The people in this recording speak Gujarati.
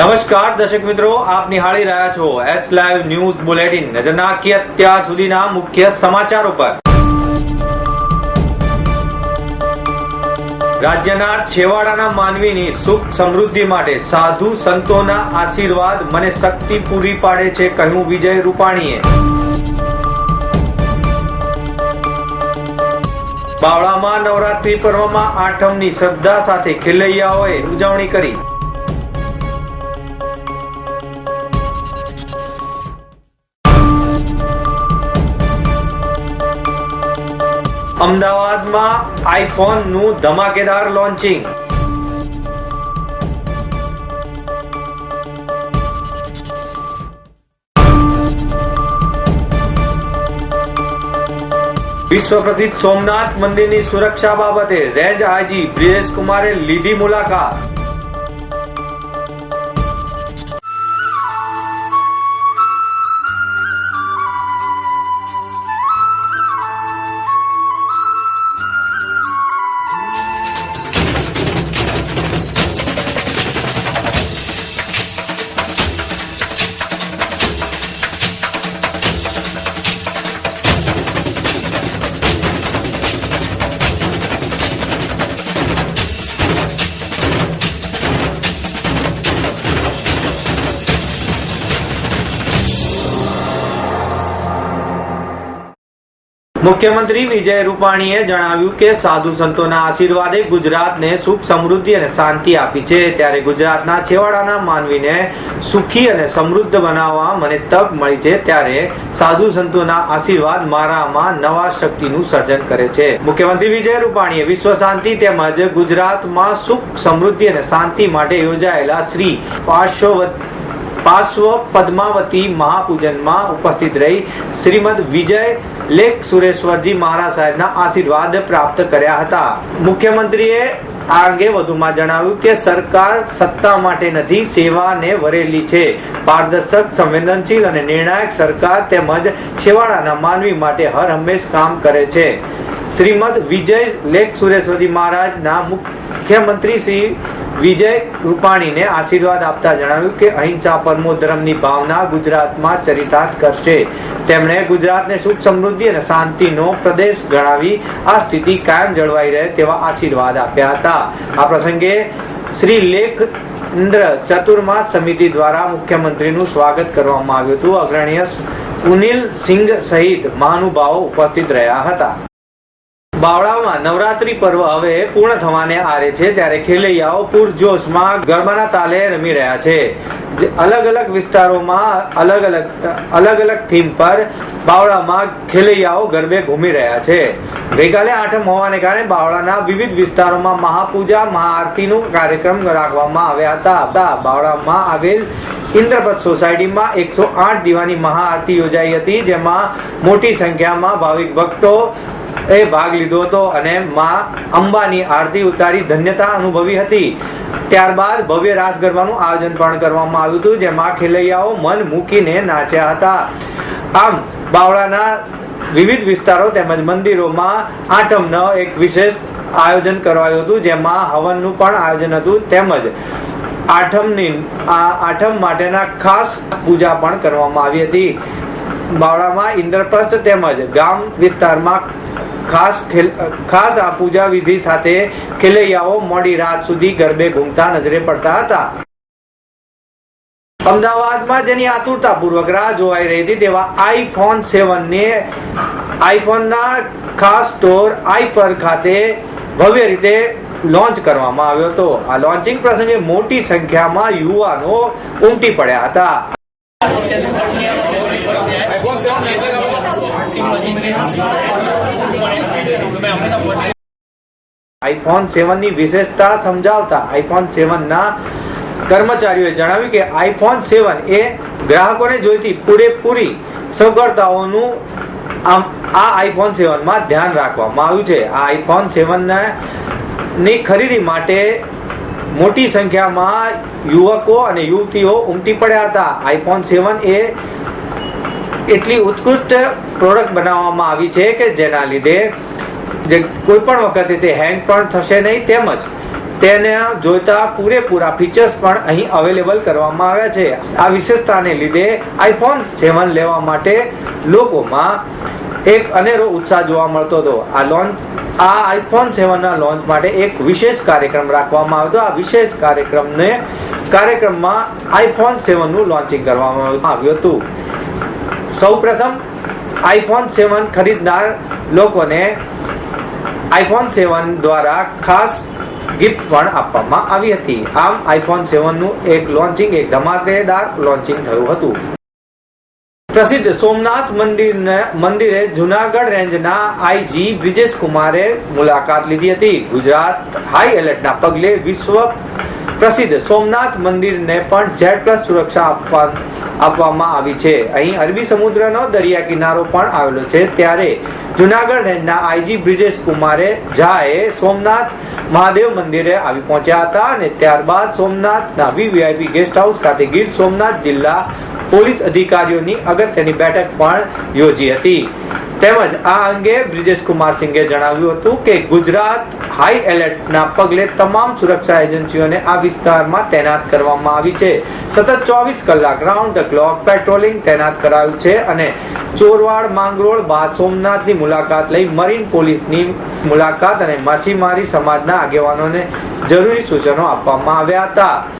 નમસ્કાર, દર્શક મિત્રો, આપ નિહાળી રહ્યા છો એસ લાઈવ ન્યૂઝ બુલેટિન નજર નાખીએ અત્યાર સુધીના મુખ્ય સમાચારો પર રાજ્યના છેવાડાના માનવીની સુખ સમૃદ્ધિ માટે સાધુ સંતોના આશીર્વાદ મને શક્તિ પૂરી પાડે છે કહ્યું વિજય રૂપાણીએ. બાવળામાં નવરાત્રી પર્વમાં આઠમની શ્રદ્ધા સાથે ખેલૈયાઓએ ઉજવણી કરી. અમદાવાદમાં આઈફોનનું ધમાકેદાર લોન્ચિંગ. વિશ્વ પ્રસિદ્ધ સોમનાથ મંદિરની સુરક્ષા બાબતે રેન્જ આઈજી બ્રિજેશ કુમારે લીધી મુલાકાત. મુખ્યમંત્રી વિજય રૂપાણીએ જણાવ્યું કે સાધુ સંતોના આશીર્વાદે ગુજરાતને સુખ, સમૃદ્ધિ અને શાંતિ આપી છે. ત્યારે ગુજરાતના છેવાડાના માનવીને સુખી અને સમૃદ્ધ બનાવવા મને તક મળી છે. ત્યારે સાધુ સંતોના આશીર્વાદ મારામાં નવા શક્તિનું સર્જન કરે છે. મુખ્યમંત્રી વિજય રૂપાણીએ વિશ્વ શાંતિ તેમજ ગુજરાતમાં સુખ, સમૃદ્ધિ અને શાંતિ માટે યોજાયેલા શ્રી પાર્શ્વવત પાર્શ્વ પદ્માવતી મહાપૂજનમાં ઉપસ્થિત રહી શ્રીમદ વિજય લેખ સુરેશ્વરજી મહારાજ સાહેબના આશીર્વાદ પ્રાપ્ત કર્યા હતા. મુખ્યમંત્રીએ આ અંગે વધુમાં જણાવ્યું કે સરકાર સત્તા માટે નથી, સેવાને વરેલી છે. પારદર્શક, સંવેદનશીલ અને નિર્ણાયક સરકાર તેમજ છેવાડાના માનવી માટે હર હંમેશ કામ કરે છે. શ્રીમદ વિજય લેખ સુરેશ્વરજી મહારાજના મુખ્યમંત્રી શ્રી વિજય રૂપાણીને આશીર્વાદ આપતા જણાવ્યું કે અહિંસા પરમો ધર્મની ભાવના ગુજરાતમાં ચરિતાર્થ કરશે. તેમણે ગુજરાતને સુખ સમૃદ્ધિ અને શાંતિનો પ્રદેશ ગણાવી આ સ્થિતિ કાયમ જળવાઈ રહે તેવા આશીર્વાદ આપ્યા હતા. આ પ્રસંગે શ્રી લેખ ઇન્દ્ર ચતુર્માસ સમિતિ દ્વારા મુખ્યમંત્રીનું સ્વાગત કરવામાં આવ્યું હતું. અગ્રણીય સુનિલ સિંઘ સહિત મહાનુભાવો ઉપસ્થિત રહ્યા હતા. બાવળામાં નવરાત્રી પર્વ હવે પૂર્ણ થવાને આરે છે ત્યારે ખેલૈયાઓ પૂરજોશમાં ગરબાના તાલે રમી રહ્યા છે. અલગ અલગ વિસ્તારોમાં અલગ અલગ અલગ અલગ થીમ પર બાવળામાં ખેલૈયાઓ ગરબે ઘૂમી રહ્યા છે. ગઈકાલે આઠમ હોવાને કારણે બાવળાના વિવિધ વિસ્તારોમાં મહાપૂજા, મહાઆરતીનું કાર્યક્રમ રાખવામાં આવ્યા હતા. બાવળામાં આવેલ ઇન્દ્રપત સોસાયટીમાં એકસો આઠ દીવાની મહાઆરતી યોજાઈ હતી, જેમાં મોટી સંખ્યામાં ભાવિક ભક્તો એ ભાગ લીધો હતો અને માં અંબાની આરતી ઉતારી ધન્યતા અનુભવી હતી. ત્યારબાદ ભવ્ય રાસ ગરબાનું આયોજન પણ કરવામાં આવ્યું હતું, જેમાં ખેલૈયાઓ મન મૂકીને નાચ્યા હતા. આમ, બાવળાના વિવિધ વિસ્તારો તેમજ મંદિરોમાં આઠમ ન એક વિશેષ આયોજન કરવાયું હતું, જેમાં હવનનું પણ આયોજન હતું, તેમજ આઠમની, આ આઠમ માટેના ખાસ પૂજા પણ કરવામાં આવી હતી. બાવળામાં ઇન્દ્રપ્રસ્થ તેમજ ગામ વિસ્તારમાં ખાસ ખાસ આ પૂજા વિધિ સાથે ખેલૈયાઓ મોડી રાત સુધી ગરબે ઘૂમતા નજરે પડતા હતા. અમદાવાદમાં જેની આતુરતાપૂર્વક રાહ જોવાઈ રહી હતી તેવા આઈફોન સેવન ને આઈફોનના ખાસ સ્ટોર આઈપર ખાતે ભવ્ય રીતે લોન્ચ કરવામાં આવ્યો હતો. આ લોન્ચિંગ પ્રસંગે મોટી સંખ્યામાં યુવાનો ઉમટી પડ્યા હતા. આઈફોન સેવનની વિશેષતા સમજાવતા આઈફોન સેવન ના કર્મચારીઓએ જણાવ્યું કે આઈફોન સેવન એ ગ્રાહકોને જોઈતી પૂરેપૂરી સગવડતાઓનું આમ આ આઈફોન સેવનમાં ધ્યાન રાખવામાં આવ્યું છે. આ આઈફોન સેવનની ખરીદી માટે મોટી સંખ્યામાં યુવકો અને યુવતીઓ ઉમટી પડ્યા હતા. આઈફોન સેવન એ એટલી ઉત્કૃષ્ટ પ્રોડક્ટ બનાવવામાં આવી છે કે જેના લીધે જે કોઈ પણ વખતે તે હેંગ પણ થશે નહીં, તેમજ તેને જોઈતા પૂરેપૂરા ફીચર્સ પણ અહીં અવેલેબલ કરવામાં આવ્યા છે. આ વિશેષતાને લીધે આઈફોન સેવન લેવા માટે લોકોમાં એક અનેરો ઉત્સાહ જોવા મળતો હતો. આ લોન્ચ આ આઈફોન સેવનના લોન્ચ માટે એક વિશેષ કાર્યક્રમ રાખવામાં આવ્યો હતો. આ વિશેષ કાર્યક્રમને, કાર્યક્રમમાં આઈફોન સેવનનું લોન્ચિંગ કરવામાં આવ્યું હતું. સૌપ્રથમ આઈફોન સેવન ખરીદનાર લોકોને આઈફોન સેવન દ્વારા ખાસ ગિફ્ટ પણ આપવામાં આવી હતી. આમ આઈફોન સેવનનું એક લોન્ચિંગ એક ધમાકેદાર લોન્ચિંગ થયું હતું. પ્રસિદ્ધ સોમનાથ મંદિરને, મંદિરે જુનાગઢ રેન્જના આઈજી બ્રિજેશ કુમારે મુલાકાત લીધી હતી. ગુજરાત હાઈ એલર્ટના પગલે વિશ્વ પ્રસિદ્ધ સોમનાથ મંદિરને પણ ઝેડ પ્લસ સુરક્ષા આપવા આપવામાં આવી છે. અહીં અરબી સમુદ્રનો દરિયા કિનારો પણ આવેલો છે. ત્યારે જુનાગઢ રેન્જના આઈજી બ્રિજેશ કુમારે ઝાએ સોમનાથ મહાદેવ મંદિરે આવી પહોંચ્યા હતા અને ત્યારબાદ સોમનાથના વીવીઆઈપી ગેસ્ટ હાઉસ ખાતે ગીર સોમનાથ જિલ્લા પોલીસ અધિકારીઓની અગત્યની બેઠક પણ યોજી હતી. તેમજ આ અંગે બ્રિજેશ કુમાર સિંઘે જણાવ્યું હતું કે ગુજરાત હાઈ એલર્ટના પગલે તમામ સુરક્ષા એજન્સીઓને આ વિસ્તારમાં તૈનાત કરવામાં આવી છે. સતત ચોવીસ કલાક રાઉન્ડ ધ ક્લોક પેટ્રોલિંગ તૈનાત કરાયું છે અને ચોરવાડ, માંગરોળ બાદ સોમનાથની મુલાકાત લઈ મરીન પોલીસની મુલાકાત અને માછીમારી સમાજના આગેવાનોને જરૂરી સૂચનો આપવામાં આવ્યા હતા.